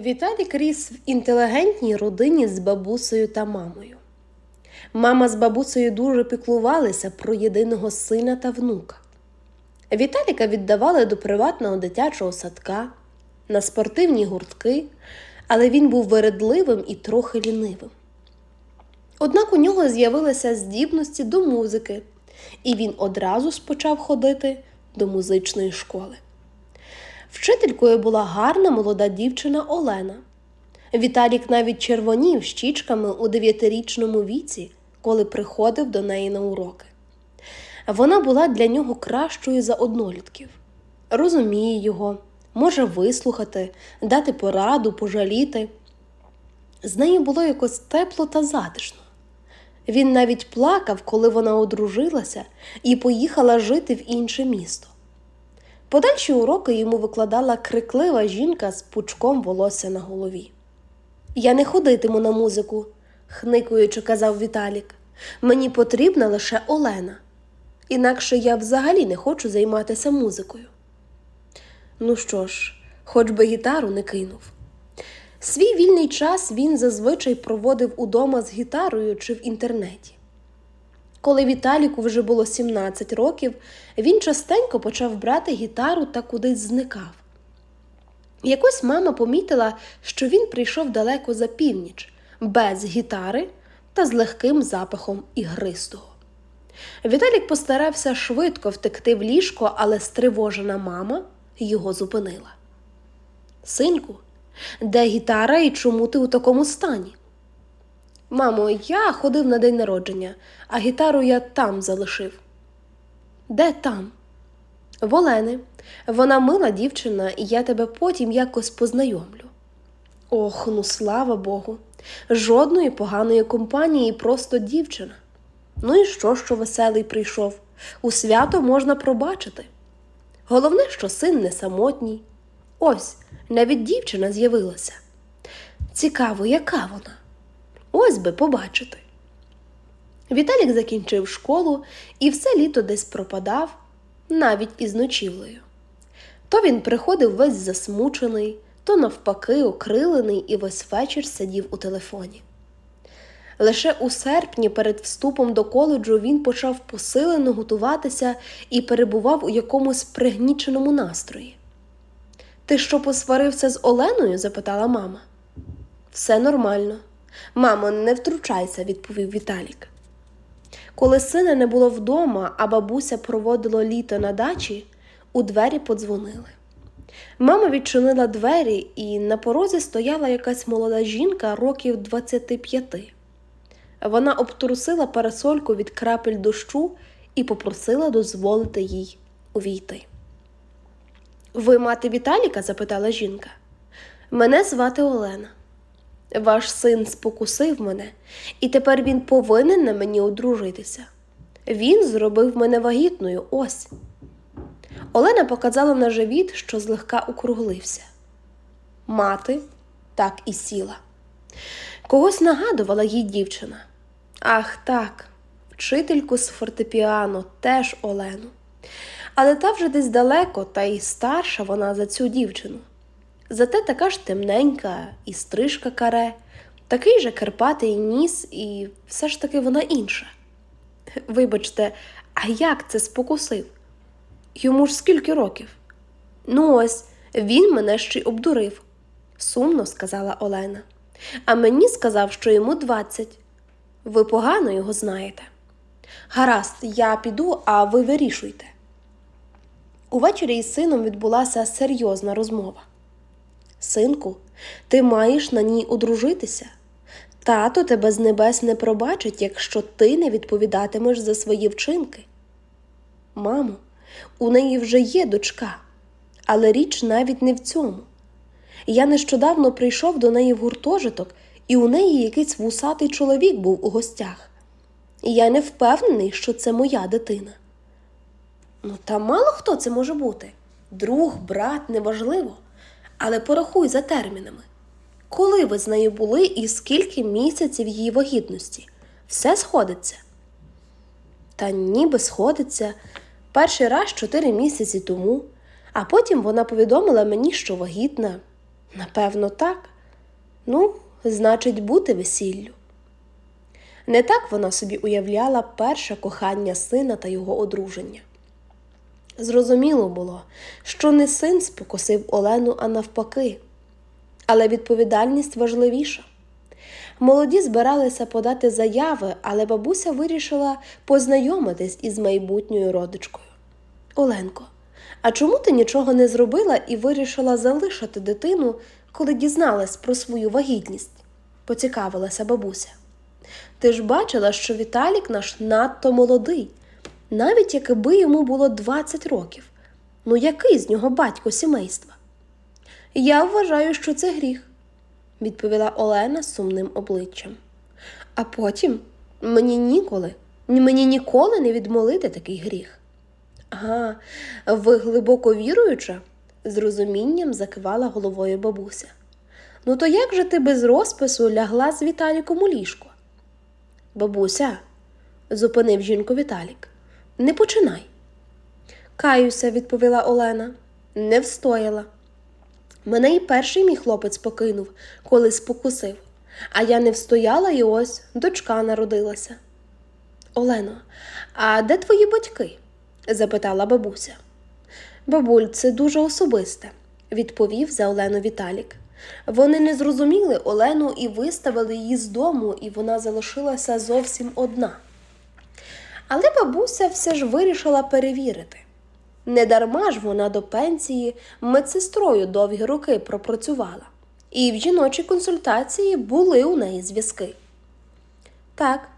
Віталік ріс в інтелігентній родині з бабусею та мамою. Мама з бабусею дуже піклувалися про єдиного сина та внука. Віталіка віддавали до приватного дитячого садка, на спортивні гуртки, але він був вередливим і трохи лінивим. Однак у нього з'явилися здібності до музики, і він одразу ж почав ходити до музичної школи. Вчителькою була гарна молода дівчина Олена. Віталік навіть червонів щічками у дев'ятирічному віці, коли приходив до неї на уроки. Вона була для нього кращою за однолітків, розуміє його, може вислухати, дати пораду, пожаліти. З нею було якось тепло та затишно. Він навіть плакав, коли вона одружилася і поїхала жити в інше місто. Подальші уроки йому викладала криклива жінка з пучком волосся на голові. Я не ходитиму на музику, хникуючи, казав Віталік. Мені потрібна лише Олена. Інакше я взагалі не хочу займатися музикою. Ну що ж, хоч би гітару не кинув. Свій вільний час він зазвичай проводив удома з гітарою чи в інтернеті. Коли Віталіку вже було 17 років, він частенько почав брати гітару та кудись зникав. Якось мама помітила, що він прийшов далеко за північ, без гітари та з легким запахом ігристого. Віталік постарався швидко втекти в ліжко, але стривожена мама його зупинила. Синку, де гітара і чому ти у такому стані? Мамо, я ходив на день народження, а гітару я там залишив. Де там? В Олени. Вона мила дівчина, і я тебе потім якось познайомлю. Ох, ну слава Богу. Жодної поганої компанії, просто дівчина. Ну і що, що веселий прийшов? У свято можна пробачити. Головне, що син не самотній. Ось, навіть дівчина з'явилася. Цікаво, яка вона? Ось би побачити. Віталік закінчив школу і все літо десь пропадав, навіть із ночівлею. То він приходив весь засмучений, то навпаки окрилений і весь вечір сидів у телефоні. Лише у серпні перед вступом до коледжу він почав посилено готуватися і перебував у якомусь пригніченому настрої. Ти що посварився з Оленою? запитала мама. Все нормально. Мамо, не втручайся, відповів Віталік. Коли сина не було вдома, а бабуся проводила літо на дачі, у двері подзвонили. Мама відчинила двері, і на порозі стояла якась молода жінка років 25. Вона обтрусила парасольку від крапель дощу і попросила дозволити їй увійти. Ви мати Віталіка? запитала жінка. Мене звати Олена. Ваш син спокусив мене, і тепер він повинен на мені одружитися. Він зробив мене вагітною ось. Олена показала на живіт, що злегка округлився. Мати так і сіла. Когось нагадувала їй дівчина. Ах, так, вчительку з фортепіано, теж Олену. Але та вже десь далеко, та й старша вона за цю дівчину. Зате така ж темненька, і стрижка каре, такий же керпатий ніс, і все ж таки вона інша. Вибачте, а як це спокусив? Йому ж скільки років? Ну, ось, він мене ще й обдурив, сумно сказала Олена. А мені сказав, що йому двадцять. Ви погано його знаєте. Гаразд, я піду, а ви вирішуйте. Увечері із сином відбулася серйозна розмова. Синку, ти маєш на ній одружитися. Тато тебе з небес не пробачить, якщо ти не відповідатимеш за свої вчинки. Мамо, у неї вже є дочка, але річ навіть не в цьому. Я нещодавно прийшов до неї в гуртожиток, і у неї якийсь вусатий чоловік був у гостях. І я не впевнений, що це моя дитина. Ну, та мало хто це може бути друг, брат, неважливо. Але порахуй за термінами. Коли ви з нею були і скільки місяців її вагітності? Все сходиться? Та ніби сходиться перший раз чотири місяці тому, а потім вона повідомила мені, що вагітна. Напевно, так. Ну, значить, бути весіллю. Не так вона собі уявляла перше кохання сина та його одруження. Зрозуміло було, що не син спокусив Олену, а навпаки, але відповідальність важливіша. Молоді збиралися подати заяви, але бабуся вирішила познайомитись із майбутньою родичкою. Оленко, а чому ти нічого не зробила і вирішила залишити дитину, коли дізналась про свою вагітність? поцікавилася бабуся. Ти ж бачила, що Віталік наш надто молодий, навіть якби йому було 20 років. Ну який з нього батько сімейства? Я вважаю, що це гріх, відповіла Олена сумним обличчям. А потім мені ніколи, мені ніколи не відмолити такий гріх. Ага, ви глибоко віруюча? з розумінням закивала головою бабуся. Ну то як же ти без розпису лягла з Віталіком у ліжко? Бабуся, зупинив жінку Віталік, не починай. Каюся, відповіла Олена, не встояла. Мене і перший мій хлопець покинув, коли спокусив, а я не встояла і ось дочка народилася. Олено, а де твої батьки? запитала бабуся. Бабуль, це дуже особисте, відповів за Олену Віталік. Вони не зрозуміли Олену і виставили її з дому, і вона залишилася зовсім одна. Але бабуся все ж вирішила перевірити. Недарма ж вона до пенсії медсестрою довгі роки пропрацювала, і в жіночій консультації були у неї зв'язки. Так,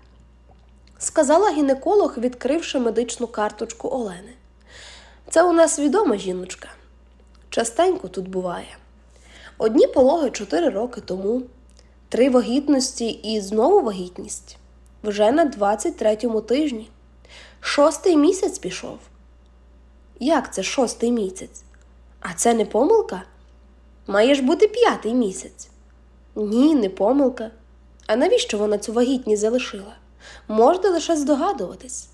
сказала гінеколог, відкривши медичну карточку Олени. Це у нас відома жіночка. Частенько тут буває. Одні пологи 4 роки тому, три вагітності і знову вагітність. Вже на 23-му тижні. Шостий місяць пішов. Як це шостий місяць? А це не помилка? Має ж бути п'ятий місяць. Ні, не помилка. А навіщо вона цю вагітність залишила? Можна лише здогадуватись.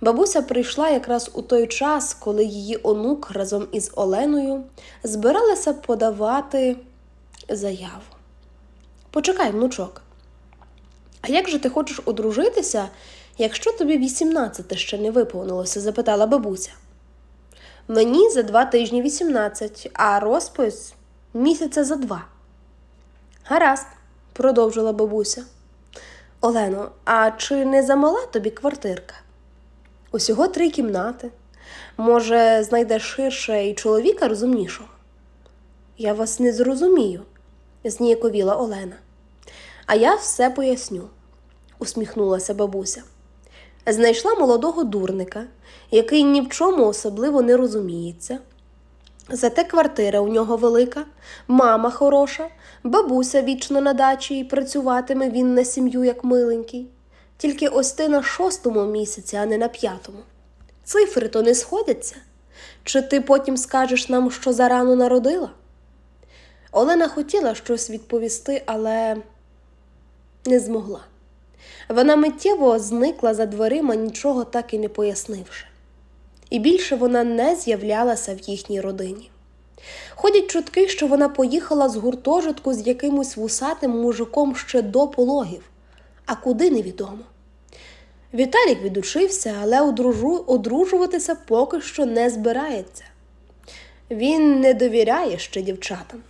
Бабуся прийшла якраз у той час, коли її онук разом із Оленою збиралася подавати заяву. Почекай, внучок. А як же ти хочеш одружитися, якщо тобі 18 ще не виповнилося? запитала бабуся. Мені за два тижні 18, а розпис місяця за два. Гаразд, продовжила бабуся. Олено, а чи не замала тобі квартирка? Усього три кімнати. Може, знайдеш ширше і чоловіка розумнішого? Я вас не зрозумію, зніяковіла Олена. А я все поясню, усміхнулася бабуся. Знайшла молодого дурника, який ні в чому особливо не розуміється. Зате квартира у нього велика, мама хороша, бабуся вічно на дачі і працюватиме він на сім'ю як миленький. Тільки ось ти на шостому місяці, а не на п'ятому. Цифри то не сходяться. Чи ти потім скажеш нам, що зарано народила? Олена хотіла щось відповісти, але не змогла. Вона миттєво зникла за дверима, нічого так і не пояснивши. І більше вона не з'являлася в їхній родині. Ходять чутки, що вона поїхала з гуртожитку з якимось вусатим мужиком ще до пологів, а куди невідомо. Віталік відучився, але одружу, одружуватися поки що не збирається. Він не довіряє ще дівчатам.